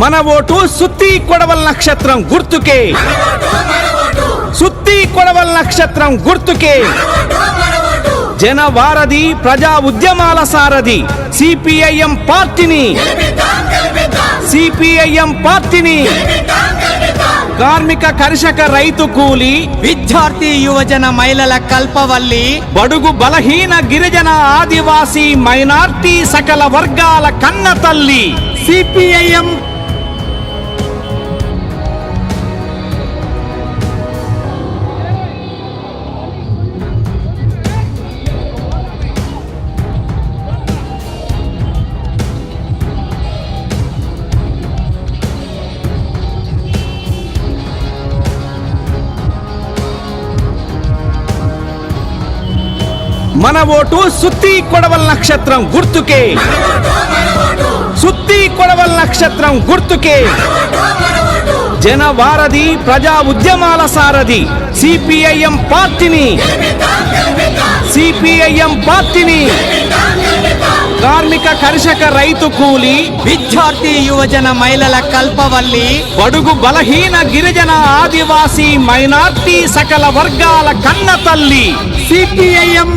మన ఓటు సుత్తి కొడవల్ నక్షత్రం గుర్తుకే. సుత్తి కొడవల్ నక్షత్రం గుర్తుకే. జనవారధి ప్రజా ఉద్యమాల సారథి సిపిఐఎం పార్టీని. సిపిఐఎం పార్టీని. కార్మిక కర్షక రైతు కూలి. విద్యార్థి యువజన మహిళల కల్పవల్లి. బడుగు బలహీన గిరిజన ఆదివాసీ మైనార్టీ సకల వర్గాల కన్న తల్లి. సిపిఐఎం మన ఓటు సుత్తి కొడవల్ నక్షత్రం గుర్తుకే. సుత్తి కొడవల్ నక్షత్రం గుర్తుకే. జనవారధి ప్రజా ఉద్యమాల సారథి సిపిఐఎం పార్టీని. సిపిఐఎం పార్టీని. కార్మిక కర్షక రైతు కూలి. విద్యార్థి యువజన మహిళల కల్పవల్లి. బడుగు బలహీన గిరిజన ఆదివాసీ మైనార్టీ సకల వర్గాల కన్న తల్లి. సిపిఐఎం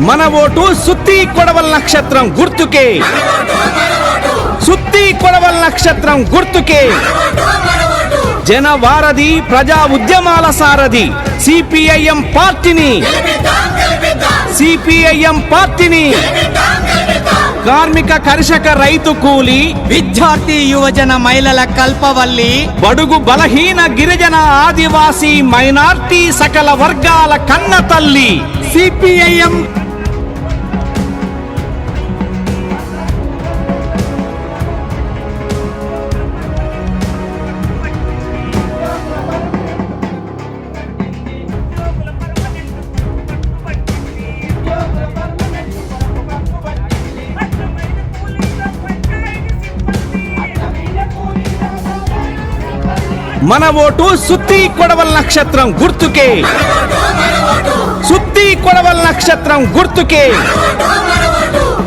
మన ఓటు సుత్తి కొడవల్ నక్షత్రం గుర్తుకే. సుత్తి కొడవల్ నక్షత్రం గుర్తుకే. జనవారధి ప్రజా ఉద్యమాల సారథి సిపిఐఎం పార్టీని. సిపిఐఎం పార్టీని. కార్మిక కర్షక రైతు కూలి. విద్యార్థి యువజన మహిళల కల్పవల్లి. బడుగు బలహీన గిరిజన ఆదివాసీ మైనార్టీ సకల వర్గాల కన్న తల్లి. సిపిఐఎం మన ఓటు సుత్తి కొడవల్ నక్షత్రం గుర్తుకే. సుత్తి కొడవల్ నక్షత్రం గుర్తుకే.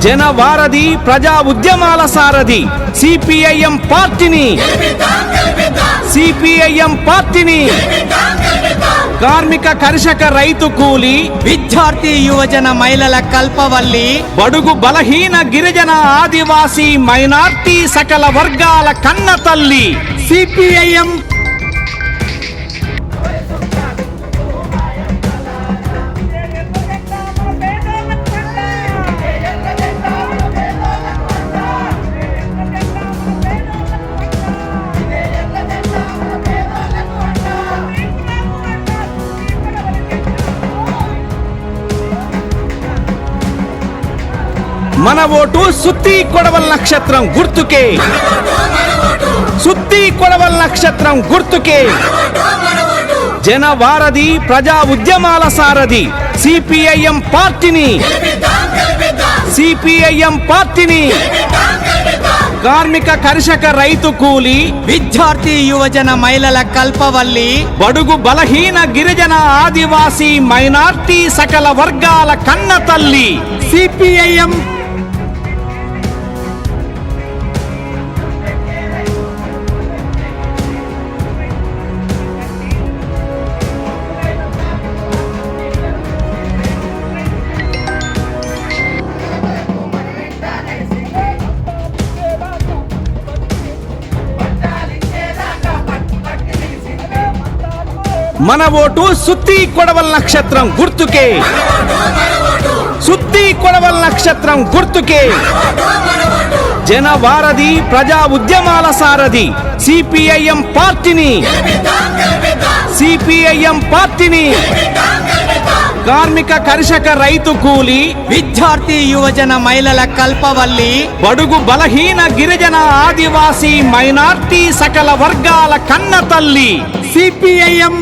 జనవారధి ప్రజా ఉద్యమాల సారథి సిపిఐఎం పార్టీని. సిపిఐఎం పార్టీని. కార్మిక కర్షక రైతు కూలి. విద్యార్థి యువజన మహిళల కల్పవల్లి. బడుగు బలహీన గిరిజన ఆదివాసీ మైనార్టీ సకల వర్గాల కన్న తల్లి. సిపిఐఎం మన ఓటు సుత్తి కొడవల్ నక్షత్రం గుర్తుకే. సుత్తి కొడవల్ నక్షత్రం గుర్తుకే. జనవారధి ప్రజా ఉద్యమాల సారథి సిపిఐఎం పార్టీని. సిపిఐఎం పార్టీని. కార్మిక కర్షక రైతు కూలి. విద్యార్థి యువజన మహిళల కల్పవల్లి. బడుగు బలహీన గిరిజన ఆదివాసీ మైనార్టీ సకల వర్గాల కన్న తల్లి. సిపిఐఎం మన ఓటు సుత్తి కొడవల్ నక్షత్రం గుర్తుకే. సుత్తి కొడవల్ నక్షత్రం గుర్తుకే. జనవారధి ప్రజా ఉద్యమాల సారథి సిపిఐఎం పార్టీని. సిపిఐఎం పార్టీని. కార్మిక కర్షక రైతు కూలి. విద్యార్థి యువజన మహిళల కల్పవల్లి. బడుగు బలహీన గిరిజన ఆదివాసీ మైనార్టీ సకల వర్గాల కన్న తల్లి. సిపిఐఎం